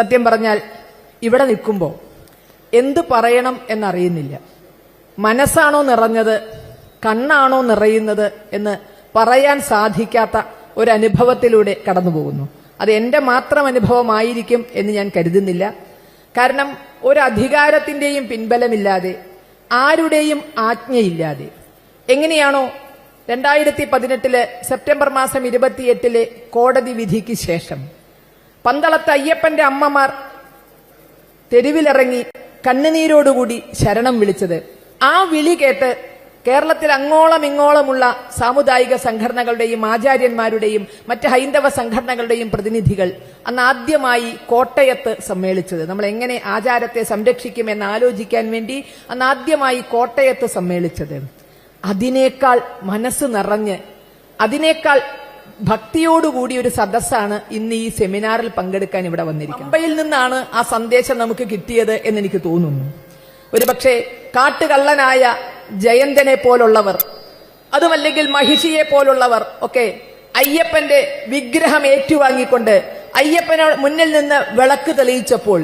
സത്യം പറഞ്ഞാൽ ഇവിടെ നിൽക്കുമ്പോൾ എന്ത് പറയണം എന്നറിയുന്നില്ല. മനസ്സാണോ നിറഞ്ഞത് കണ്ണാണോ നിറയുന്നത് എന്ന് പറയാൻ സാധിക്കാത്ത ഒരു അനുഭവത്തിലൂടെ കടന്നു പോകുന്നു അത് എന്റെ മാത്രം അനുഭവമായിരിക്കും എന്ന് ഞാൻ കരുതുന്നില്ല. കാരണം ഒരു അധികാരത്തിന്റെയും പിൻബലമില്ലാതെ ആരുടെയും ആജ്ഞയില്ലാതെ. എങ്ങനെയാണോ രണ്ടായിരത്തി പതിനെട്ടിൽ സെപ്റ്റംബർ മാസം ഇരുപത്തിയെട്ടിലെ കോടതി വിധിക്ക് ശേഷം പന്തളത്ത് അയ്യപ്പന്റെ അമ്മമാർ തെരുവിലിറങ്ങി കണ്ണുനീരോടുകൂടി ശരണം വിളിച്ചത്. ആ വിളി കേട്ട് കേരളത്തിൽ അങ്ങോളം ഇങ്ങോളമുള്ള സാമുദായിക സംഘടനകളുടെയും ആചാര്യന്മാരുടെയും മറ്റ് ഹൈന്ദവ സംഘടനകളുടെയും പ്രതിനിധികൾ അന്ന് ആദ്യമായി കോട്ടയത്ത് സമ്മേളിച്ചത്. നമ്മൾ എങ്ങനെ ആചാരത്തെ സംരക്ഷിക്കുമെന്ന് ആലോചിക്കാൻ വേണ്ടി അന്ന് ആദ്യമായി കോട്ടയത്ത് സമ്മേളിച്ചത്. അതിനേക്കാൾ മനസ്സ് നിറഞ്ഞ് അതിനേക്കാൾ ഭക്തിയോടുകൂടി ഒരു സദസ്സാണ് ഇന്ന് ഈ സെമിനാറിൽ പങ്കെടുക്കാൻ ഇവിടെ വന്നിരിക്കുന്നത്. മുംബൈയിൽ നിന്നാണ് ആ സന്ദേശം നമുക്ക് കിട്ടിയത് എന്ന് എനിക്ക് തോന്നുന്നു. ഒരുപക്ഷെ കാട്ടുകള്ളനായ ജയന്തനെ പോലുള്ളവർ അതുമല്ലെങ്കിൽ മഹിഷിയെ പോലുള്ളവർ ഒക്കെ അയ്യപ്പന്റെ വിഗ്രഹം ഏറ്റുവാങ്ങിക്കൊണ്ട് അയ്യപ്പന് മുന്നിൽ നിന്ന് വിളക്ക് തെളിയിച്ചപ്പോൾ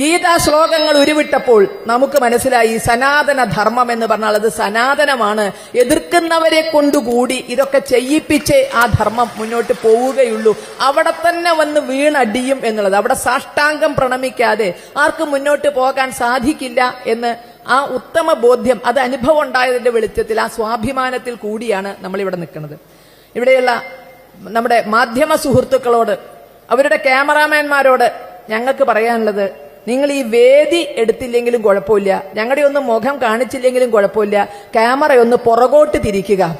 ഗീതാ ശ്ലോകങ്ങൾ ഉരുവിട്ടപ്പോൾ നമുക്ക് മനസ്സിലായി സനാതന ധർമ്മം എന്ന് പറഞ്ഞാൽ അത് സനാതനമാണ്. എതിർക്കുന്നവരെ കൊണ്ടുകൂടി ഇതൊക്കെ ചെയ്യിപ്പിച്ചേ ആ ധർമ്മം മുന്നോട്ട് പോവുകയുള്ളൂ. അവിടെ തന്നെ വന്ന് വീണടിയും എന്നുള്ളത്. അവിടെ സാഷ്ടാംഗം പ്രണമിക്കാതെ ആർക്കും മുന്നോട്ട് പോകാൻ സാധിക്കില്ല എന്ന് ആ ഉത്തമ ബോധ്യം അത് അനുഭവം ഉണ്ടായതിന്റെ വെളിച്ചത്തിൽ ആ സ്വാഭിമാനത്തിൽ കൂടിയാണ് നമ്മൾ ഇവിടെ നിൽക്കുന്നത്. ഇവിടെയുള്ള നമ്മുടെ മാധ്യമ സുഹൃത്തുക്കളോട് അവരുടെ ക്യാമറാമാൻമാരോട് ഞങ്ങൾക്ക് പറയാനുള്ളത് നിങ്ങൾ ഈ വേദി എടുത്തില്ലെങ്കിലും കുഴപ്പമില്ല. ഞങ്ങളുടെ ഒന്ന് മുഖം കാണിച്ചില്ലെങ്കിലും കുഴപ്പമില്ല. ക്യാമറ ഒന്ന് പുറകോട്ട് തിരിക്കുക.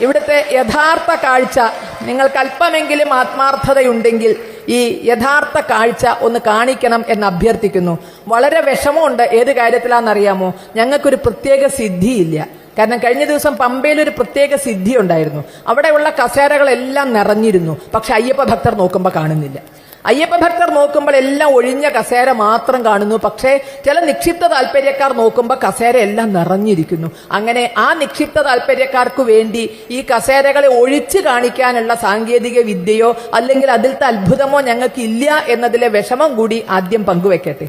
ഇവിടുത്തെ യഥാർത്ഥ കാഴ്ച നിങ്ങൾക്ക് അല്പമെങ്കിലും ആത്മാർത്ഥതയുണ്ടെങ്കിൽ ഈ യഥാർത്ഥ കാഴ്ച ഒന്ന് കാണിക്കണം എന്ന് അഭ്യർത്ഥിക്കുന്നു. വളരെ വിഷമമുണ്ട് ഏത് കാര്യത്തിലാണെന്നറിയാമോ? ഞങ്ങൾക്കൊരു പ്രത്യേക സിദ്ധിയില്ല. കാരണം കഴിഞ്ഞ ദിവസം പമ്പയിൽ ഒരു പ്രത്യേക സിദ്ധി ഉണ്ടായിരുന്നു. അവിടെയുള്ള കസേരകളെല്ലാം നിറഞ്ഞിരുന്നു. പക്ഷെ അയ്യപ്പ ഭക്തർ നോക്കുമ്പോൾ കാണുന്നില്ല. അയ്യപ്പ ഭക്തർ നോക്കുമ്പോൾ എല്ലാം ഒഴിഞ്ഞ കസേര മാത്രം കാണുന്നു. പക്ഷേ ചില നിക്ഷിപ്ത താല്പര്യക്കാർ നോക്കുമ്പോൾ കസേര എല്ലാം നിറഞ്ഞിരിക്കുന്നു. അങ്ങനെ ആ നിക്ഷിപ്ത താല്പര്യക്കാർക്ക് വേണ്ടി ഈ കസേരകളെ ഒഴിച്ചു കാണിക്കാനുള്ള സാങ്കേതിക വിദ്യയോ അല്ലെങ്കിൽ അതിലത്തെ അത്ഭുതമോ ഞങ്ങൾക്ക് ഇല്ല എന്നതിലെ വിഷമം കൂടി ആദ്യം പങ്കുവെക്കട്ടെ.